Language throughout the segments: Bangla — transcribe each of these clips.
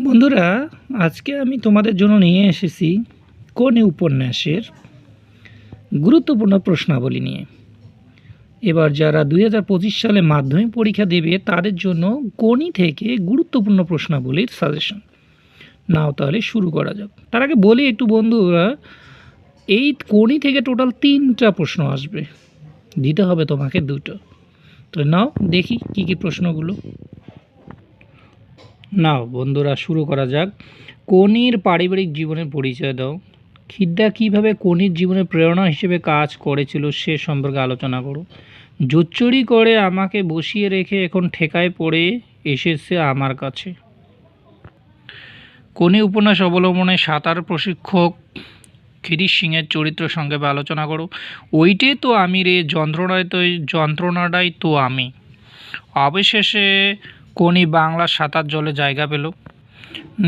বন্ধুরা, আজকে আমি তোমাদের জন্য নিয়ে এসেছি কোন উপন্যাসের গুরুত্বপূর্ণ প্রশ্নাবলী নিয়ে। এবার যারা দুই হাজার পঁচিশ সালে মাধ্যমিক পরীক্ষা দেবে, তাদের জন্য কোনি থেকে গুরুত্বপূর্ণ প্রশ্নাবলীর সাজেশন নাও তাহলে শুরু করা যাক। তার আগে বলি একটু, বন্ধুরা, এই কোনি থেকে টোটাল তিনটা প্রশ্ন আসবে। দিতে হবে তোমাকে দুটো। তো নাও দেখি কি কি প্রশ্নগুলো। নাও, বন্ধুরা, শুরু করা যাক। কনির পারিবারিক জীবনের পরিচয় দাও। খিদ্দা কীভাবে কনির জীবনে প্রেরণা হিসেবে কাজ করেছিল সে সম্পর্কে আলোচনা করো। জোচ্চুরি করে আমাকে বসিয়ে রেখে এখন ঠেকায় পড়ে এসেছে আমার কাছে। কোনি উপন্যাস অবলম্বনে সাঁতার প্রশিক্ষক খিরিশ সিংয়ের চরিত্র সঙ্গে আলোচনা করো। ওইটে তো আমি রে, যন্ত্রণায় তো, যন্ত্রণাটাই তো আমি। অবশেষে কোনি বাংলা সাঁতার জলে জায়গা পেল।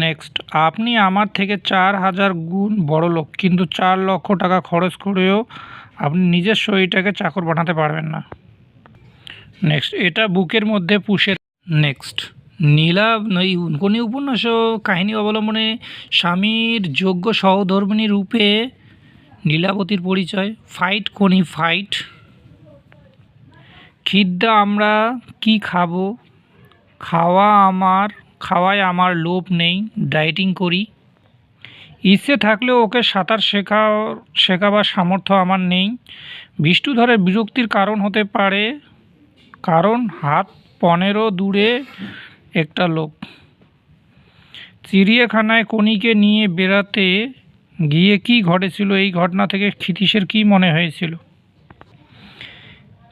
নেক্সট আপনি আমার থেকে চার হাজার গুণ বড় লোক, কিন্তু চার লক্ষ টাকা খরচ করেও আপনি নিজের শরীরটাকে চাকর বানাতে পারবেন না। নেক্সট এটা বুকের মধ্যে পুষে নেক্সট নীলা, এই কোনি উপন্যাস কাহিনী অবলম্বনে স্বামীর যোগ্য সহধর্মিণী রূপে নীলাবতীর পরিচয়। ফাইট কোনি ফাইট খিদ্দা, আমরা কি খাব? খাওয়া আমার, খাওয়ায় আমার লোভ নেই, ডায়েটিং করি। ইচ্ছে থাকলেও ওকে সাঁতার শেখা শেখাবার সামর্থ্য আমার নেই। বিষ্ণুধরের বিরক্তির কারণ হতে পারে, কারণ হাত পনেরো দূরে একটা লোক। চিড়িয়াখানায় কনিকে নিয়ে বেড়াতে গিয়ে কি ঘটেছিল, এই ঘটনা থেকে ক্ষিতীশের কী মনে হয়েছিল?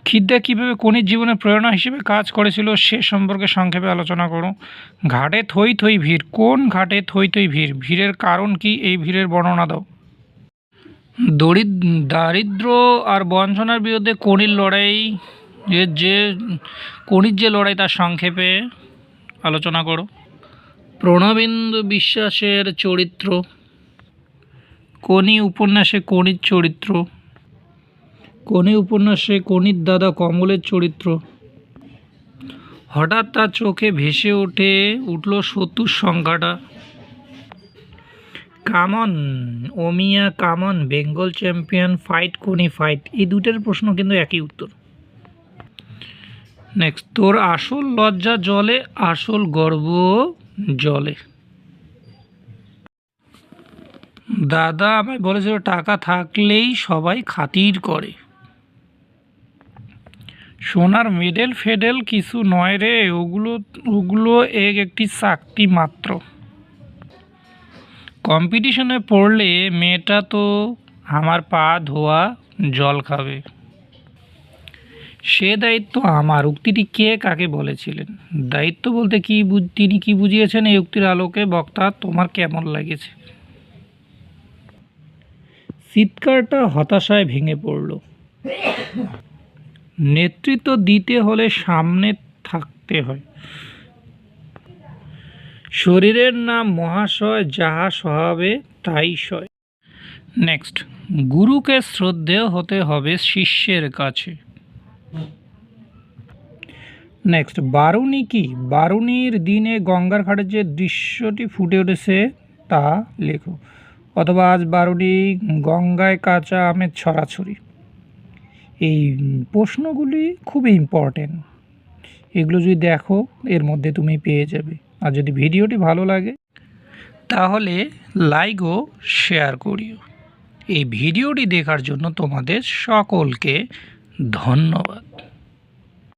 খিদ্দা কীভাবে কনির জীবনে প্রেরণা হিসেবে কাজ করেছিল সে সম্পর্কে সংক্ষেপে আলোচনা করো ঘাটে থই থই ভিড়, কোন ঘাটে থই থই ভিড়, ভিড়ের কারণ কি এই ভিড়ের বর্ণনা দাও। দরিদ, দারিদ্র আর বঞ্চনার বিরুদ্ধে কনির লড়াই এর যে কনির যে লড়াই তার সংক্ষেপে আলোচনা করো। প্রণবেন্দু বিশ্বাসের চরিত্র কনি উপন্যাসে কনির চরিত্র কনি উপন্যাসে কনির দাদা কমলের চরিত্র। হঠাৎ তার চোখে ভেসে ওঠে, উঠল শত্রুর সংখ্যাটা come on ওমিয়া come on Bengal champion, fight Koni fight? এই দুটার প্রশ্ন কিন্তু একই উত্তর। নেক্সট তোর আসল লজ্জা জলে, আসল গর্ব জলে। দাদা আমায় বলেছিল, টাকা থাকলেই সবাই খাতির করে। সোনার মেডেল ফেডেল কিছু নয় রে, ওগুলো ওগুলো এক একটি চাকতি মাত্র। কম্পিটিশনে পড়লে মেয়েটা তো আমার পা ধোয়া জল খাবে। সে দায়িত্ব আমার, উক্তিটি কে কাকে বলেছিলেন? দায়িত্ব বলতে কি তিনি কি বুঝিয়েছেন এই উক্তির আলোকে? বক্তা, তোমার কেমন লাগেছে? চিৎকারটা হতাশায় ভেঙে পড়ল। নেতৃত্ব দিতে হলে সামনে থাকতে হয়। শরীরের নাম মহাশয়, যাহা সহাবে তাই সয়। নেক্সট গুরুকে শ্রদ্ধেয় হতে হবে শিষ্যের কাছে। নেক্সট বারুণী কি? বারুণীর দিনে গঙ্গার ঘাটের যে দৃশ্যটি ফুটে উঠেছে, তা লেখো। অথবা আজ বারুণী গঙ্গায় কাঁচা আমের ছড়াছড়ি। এই প্রশ্নগুলি খুবই ইম্পর্টেন্ট এগুলো যদি দেখো, এর মধ্যে তুমি পেয়ে যাবে। আর যদি ভিডিওটি ভালো লাগে, তাহলে লাইক ও শেয়ার করিও। এই ভিডিওটি দেখার জন্য তোমাদের সকলকে ধন্যবাদ।